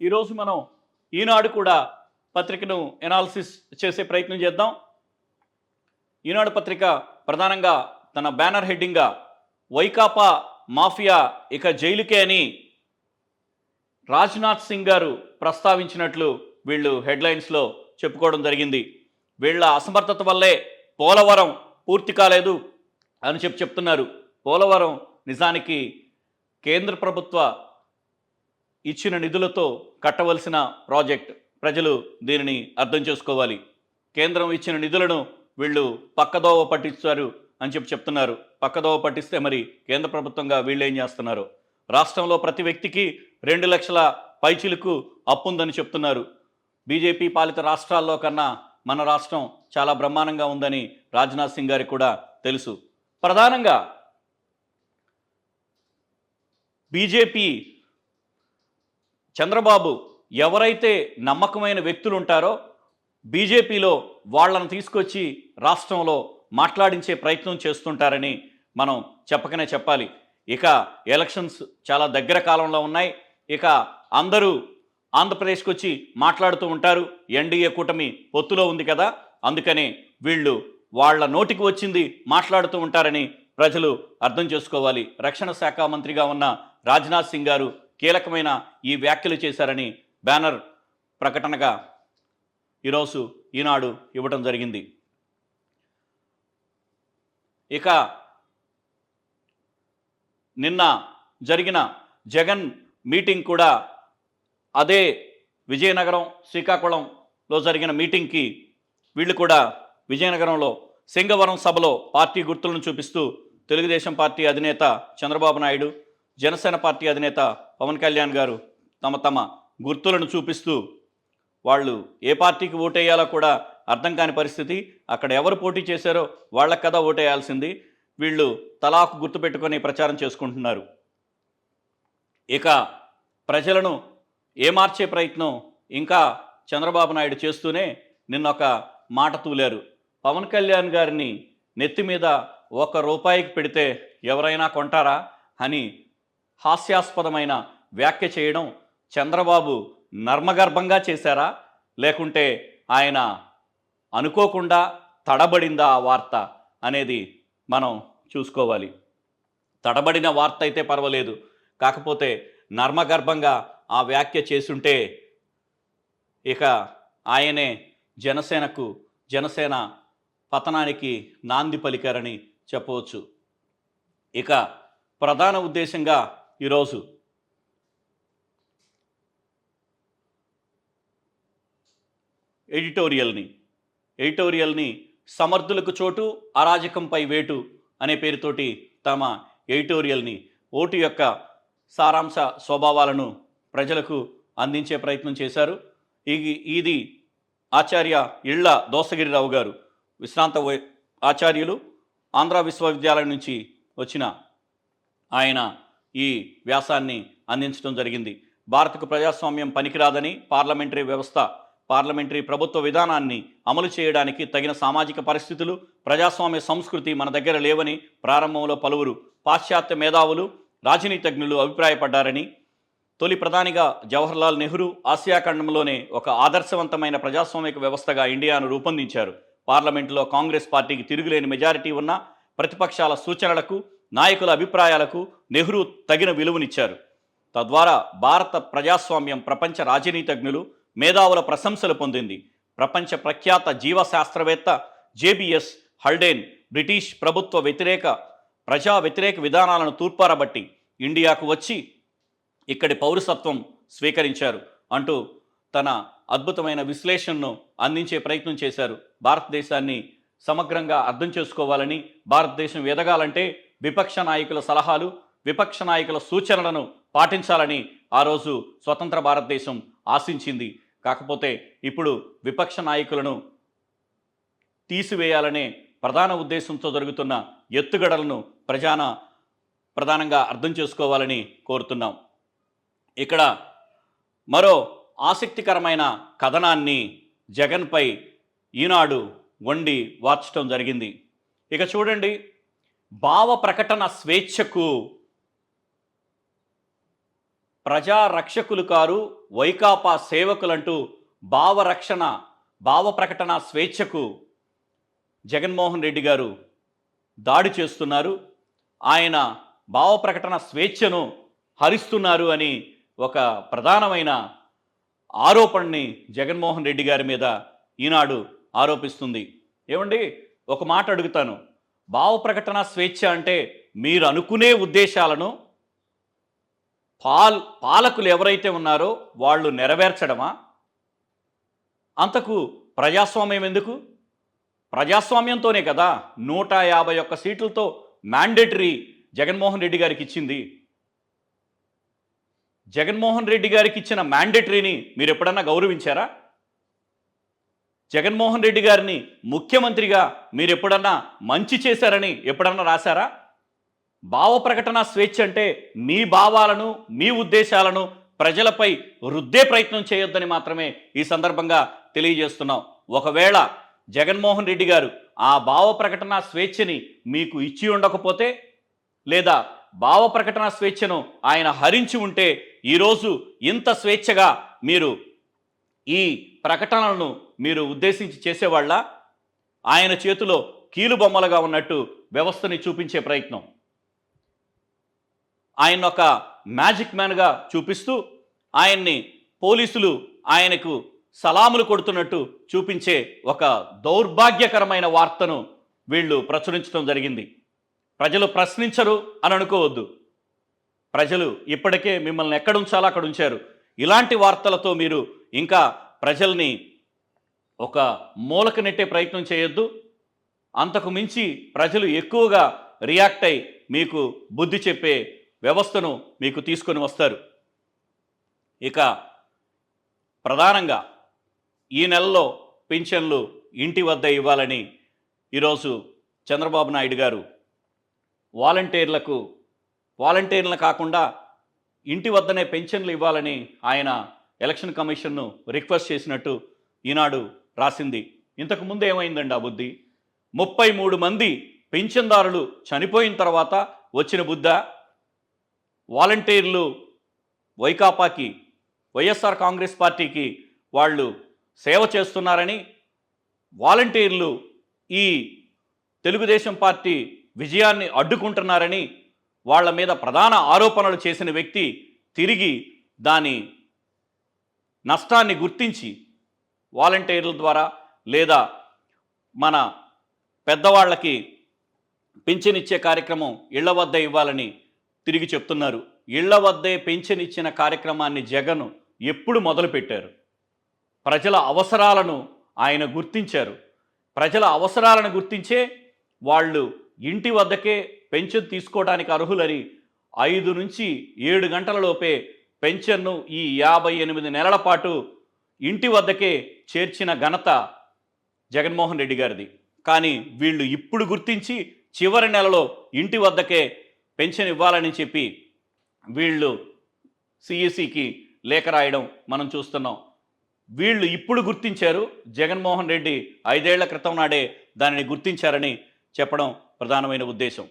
ఈరోజు మనం ఈనాడు కూడా పత్రికను ఎనాలిసిస్ చేసే ప్రయత్నం చేద్దాం. ఈనాడు పత్రిక ప్రధానంగా తన బ్యానర్ హెడ్డింగ్గా వైకాపా మాఫియా ఇక జైలుకే అని రాజ్నాథ్ సింగ్ గారు ప్రస్తావించినట్లు వీళ్ళు హెడ్లైన్స్లో చెప్పుకోవడం జరిగింది. వీళ్ళ అసమర్థత వల్లే పోలవరం పూర్తి కాలేదు అని చెప్పి చెప్తున్నారు. పోలవరం నిజానికి కేంద్ర ప్రభుత్వ ఇచ్చిన నిధులతో కట్టవలసిన ప్రాజెక్ట్ ప్రజలు దీనిని అర్థం చేసుకోవాలి. కేంద్రం ఇచ్చిన నిధులను వీళ్ళు పక్కదోవ పట్టిస్తారు అని చెప్పి చెప్తున్నారు. పక్కదోవ పట్టిస్తే మరి కేంద్ర ప్రభుత్వంగా వీళ్ళు ఏం చేస్తున్నారు? రాష్ట్రంలో ప్రతి వ్యక్తికి రెండు లక్షల పైచిలకు అప్పుందని చెప్తున్నారు. బీజేపీ పాలిత రాష్ట్రాల్లో కన్నా మన రాష్ట్రం చాలా బ్రహ్మాండంగా ఉందని రాజ్నాథ్ సింగ్ గారికి కూడా తెలుసు. ప్రధానంగా బీజేపీ చంద్రబాబు ఎవరైతే నమ్మకమైన వ్యక్తులు ఉంటారో బీజేపీలో వాళ్ళను తీసుకొచ్చి రాష్ట్రంలో మాట్లాడించే ప్రయత్నం చేస్తుంటారని మనం చెప్పకనే చెప్పాలి. ఇక ఎలక్షన్స్ చాలా దగ్గర కాలంలో ఉన్నాయి. ఇక అందరూ ఆంధ్రప్రదేశ్కి వచ్చి మాట్లాడుతూ ఉంటారు. ఎన్డీఏ కూటమి పొత్తులో ఉంది కదా. అందుకనే వీళ్ళు వాళ్ళ నోటికి వచ్చింది మాట్లాడుతూ ఉంటారని ప్రజలు అర్థం చేసుకోవాలి. రక్షణ శాఖ మంత్రిగా ఉన్న రాజ్నాథ్ సింగ్ గారు కీలకమైన ఈ వ్యాఖ్యలు చేశారని బ్యానర్ ప్రకటనగా ఈరోజు ఈనాడు ఇవ్వటం జరిగింది. ఇక నిన్న జరిగిన జగన్ మీటింగ్ కూడా అదే విజయనగరం శ్రీకాకుళంలో జరిగిన మీటింగ్కి వీళ్ళు కూడా విజయనగరంలో సింగవరం సభలో పార్టీ గుర్తులను చూపిస్తూ తెలుగుదేశం పార్టీ అధినేత చంద్రబాబు నాయుడు జనసేన పార్టీ అధినేత పవన్ కళ్యాణ్ గారు తమ తమ గుర్తులను చూపిస్తూ వాళ్ళు ఏ పార్టీకి ఓటేయాలో కూడా అర్థం కాని పరిస్థితి. అక్కడ ఎవరు పోటీ చేశారో వాళ్ళకి కదా ఓటేయాల్సింది. వీళ్ళు తలాకు గుర్తుపెట్టుకొని ప్రచారం చేసుకుంటున్నారు. ఇక ప్రజలను ఏమార్చే ప్రయత్నం ఇంకా చంద్రబాబు నాయుడు చేస్తూనే నిన్న ఒక మాట తూలారు. పవన్ కళ్యాణ్ గారిని నెత్తి మీద ఒక రూపాయికి పెడితే ఎవరైనా కొంటారా అని హాస్యాస్పదమైన వ్యాఖ్య చేయడం చంద్రబాబు నర్మగర్భంగా చేశారా? లేకుంటే ఆయన అనుకోకుండా తడబడిందా ఆ వార్త అనేది మనం చూసుకోవాలి. తడబడిన వార్త అయితే పర్వాలేదు. కాకపోతే నర్మగర్భంగా ఆ వ్యాఖ్య చేసుంటే ఇక ఆయనే జనసేనకు జనసేన పతనానికి నాంది పలికారని చెప్పవచ్చు. ఇక ప్రధాన ఉద్దేశంగా ఈరోజు ఎడిటోరియల్ని ఎడిటోరియల్ని సమర్థులకు చోటు అరాజకంపై వేటు అనే పేరుతోటి తమ ఎడిటోరియల్ని ఓటు యొక్క సారాంశ స్వభావాలను ప్రజలకు అందించే ప్రయత్నం చేశారు. ఇది ఇది ఆచార్య ఇళ్ళ దోసగిరిరావు గారు విశ్రాంత ఆచార్యులు ఆంధ్ర విశ్వవిద్యాలయం నుంచి వచ్చిన ఆయన ఈ వ్యాసాన్ని అందించడం జరిగింది. భారత్కు ప్రజాస్వామ్యం పనికిరాదని పార్లమెంటరీ వ్యవస్థ పార్లమెంటరీ ప్రభుత్వ విధానాన్ని అమలు చేయడానికి తగిన సామాజిక పరిస్థితులు ప్రజాస్వామ్య సంస్కృతి మన దగ్గర లేవని ప్రారంభంలో పలువురు పాశ్చాత్య మేధావులు రాజనీతిజ్ఞులు అభిప్రాయపడ్డారని తొలి ప్రధానిగా జవహర్లాల్ నెహ్రూ ఆసియా ఖండంలోనే ఒక ఆదర్శవంతమైన ప్రజాస్వామిక వ్యవస్థగా ఇండియాను రూపొందించారు. పార్లమెంటులో కాంగ్రెస్ పార్టీకి తిరుగులేని మెజారిటీ ఉన్న ప్రతిపక్షాల సూచనలకు నాయకుల అభిప్రాయాలకు నెహ్రూ తగిన విలువనిచ్చారు. తద్వారా భారత ప్రజాస్వామ్యం ప్రపంచ రాజనీతిజ్ఞులు మేధావుల ప్రశంసలు పొందింది. ప్రపంచ ప్రఖ్యాత జీవశాస్త్రవేత్త జేబిఎస్ హల్డేన్ బ్రిటిష్ ప్రభుత్వ వ్యతిరేక ప్రజా వ్యతిరేక విధానాలను తూర్పారబట్టి ఇండియాకు వచ్చి ఇక్కడి పౌరసత్వం స్వీకరించారు అంటూ తన అద్భుతమైన విశ్లేషణను అందించే ప్రయత్నం చేశారు. భారతదేశాన్ని సమగ్రంగా అర్థం చేసుకోవాలని భారతదేశం ఎదగాలంటే విపక్ష నాయకుల సలహాలు విపక్ష నాయకుల సూచనలను పాటించాలని ఆ రోజు స్వతంత్ర భారతదేశం ఆశించింది. కాకపోతే ఇప్పుడు విపక్ష నాయకులను తీసివేయాలనే ప్రధాన ఉద్దేశంతో జరుగుతున్న ఎత్తుగడలను ప్రజాన ప్రధానంగా అర్థం చేసుకోవాలని కోరుతున్నాం. ఇక్కడ మరో ఆసక్తికరమైన కథనాన్ని జగన్పై ఈనాడు వండి వార్చడం జరిగింది. ఇక చూడండి భావ ప్రకటన స్వేచ్ఛకు ప్రజా రక్షకులు కారు వైకాపా సేవకులంటూ భావరక్షణ భావ ప్రకటన స్వేచ్ఛకు జగన్మోహన్ రెడ్డి గారు దాడి చేస్తున్నారు. ఆయన భావ ప్రకటన స్వేచ్ఛను హరిస్తున్నారు అని ఒక ప్రధానమైన ఆరోపణని జగన్మోహన్ రెడ్డి గారి మీద ఈనాడు ఆరోపిస్తుంది. ఏమండి? ఒక మాట అడుగుతాను. భావ ప్రకటన స్వేచ్ఛ అంటే మీరు అనుకునే ఉద్దేశాలను పాల్ పాలకులు ఎవరైతే ఉన్నారో వాళ్ళు నెరవేర్చడమా? అంతకు ప్రజాస్వామ్యం ఎందుకు? ప్రజాస్వామ్యంతోనే కదా నూట యాభై ఒక్క సీట్లతో మ్యాండేటరీ జగన్మోహన్ రెడ్డి గారికి ఇచ్చింది. జగన్మోహన్ రెడ్డి గారికి ఇచ్చిన మ్యాండేటరీని మీరు ఎప్పుడన్నా గౌరవించారా? జగన్మోహన్ రెడ్డి గారిని ముఖ్యమంత్రిగా మీరు ఎప్పుడన్నా మంచి చేశారని ఎప్పుడన్నా రాశారా? భావ ప్రకటన స్వేచ్ఛ అంటే మీ భావాలను మీ ఉద్దేశాలను ప్రజలపై రుద్దే ప్రయత్నం చేయొద్దని మాత్రమే ఈ సందర్భంగా తెలియజేస్తున్నాం. ఒకవేళ జగన్మోహన్ రెడ్డి గారు ఆ భావ ప్రకటన స్వేచ్ఛని మీకు ఇచ్చి ఉండకపోతే లేదా భావ ప్రకటన స్వేచ్ఛను ఆయన హరించి ఉంటే ఈరోజు ఇంత స్వేచ్ఛగా మీరు ఈ ప్రకటనలను మీరు ఉద్దేశించి చేసేవాళ్ళ? ఆయన చేతిలో కీలుబొమ్మలుగా ఉన్నట్టు వ్యవస్థని చూపించే ప్రయత్నం. ఆయన ఒక మ్యాజిక్ మ్యాన్గా చూపిస్తూ ఆయన్ని పోలీసులు ఆయనకు సలాములు కొడుతున్నట్టు చూపించే ఒక దౌర్భాగ్యకరమైన వార్తను వీళ్ళు ప్రచురించడం జరిగింది. ప్రజలు ప్రశ్నించరు అని అనుకోవద్దు. ప్రజలు ఇప్పటికే మిమ్మల్ని ఎక్కడ ఉంచాలో అక్కడ ఉంచారు. ఇలాంటి వార్తలతో మీరు ఇంకా ప్రజల్ని ఒక మూలక నెట్టే ప్రయత్నం చేయొద్దు. అంతకు మించి ప్రజలు ఎక్కువగా రియాక్ట్ అయి మీకు బుద్ధి చెప్పే వ్యవస్థను మీకు తీసుకొని వస్తారు. ఇక ప్రధానంగా ఈ నెలలో పింఛన్లు ఇంటి వద్ద ఇవ్వాలని ఈరోజు చంద్రబాబు నాయుడు గారు వాలంటీర్లకు వాలంటీర్లను కాకుండా ఇంటి వద్దనే పెన్షన్లు ఇవ్వాలని ఆయన ఎలక్షన్ కమిషన్ను రిక్వెస్ట్ చేసినట్టు ఈనాడు రాసింది. ఇంతకు ముందు ఏమైందండి ఆ బుద్ధి? ముప్పై మూడు మంది పెన్షన్దారులు చనిపోయిన తర్వాత వచ్చిన బుద్ధ? వాలంటీర్లు వైకాపాకి వైఎస్ఆర్ కాంగ్రెస్ పార్టీకి వాళ్ళు సేవ చేస్తున్నారని వాలంటీర్లు ఈ తెలుగుదేశం పార్టీ విజయాన్ని అడ్డుకుంటున్నారని వాళ్ళ మీద ప్రధాన ఆరోపణలు చేసిన వ్యక్తి తిరిగి దాని నష్టాన్ని గుర్తించి వాలంటీర్ల ద్వారా లేదా మన పెద్దవాళ్ళకి పెన్షన్ ఇచ్చే కార్యక్రమం ఇళ్ళ వద్ద ఇవ్వాలని తిరిగి చెప్తున్నారు. ఇళ్ళ వద్దే పెన్షన్ ఇచ్చిన కార్యక్రమాన్ని జగన్ ఎప్పుడు మొదలుపెట్టారు? ప్రజల అవసరాలను ఆయన గుర్తించారు. ప్రజల అవసరాలను గుర్తించే వాళ్ళు ఇంటి వద్దకే పెన్షన్ తీసుకోవడానికి అర్హులని ఐదు నుంచి ఏడు గంటల లోపే పెన్షన్ను ఈ యాభై ఎనిమిది నెలల పాటు ఇంటి వద్దకే చేర్చిన ఘనత జగన్మోహన్ రెడ్డి గారిది. కానీ వీళ్ళు ఇప్పుడు గుర్తించి చివరి నెలలో ఇంటి వద్దకే పెన్షన్ ఇవ్వాలని చెప్పి వీళ్ళు సిఈసికి లేఖ రాయడం మనం చూస్తున్నాం. వీళ్ళు ఇప్పుడు గుర్తించారు జగన్మోహన్ రెడ్డి ఐదేళ్ళ క్రితం నాడే దానిని గుర్తించారని చెప్పడం ప్రధానమైన ఉద్దేశం.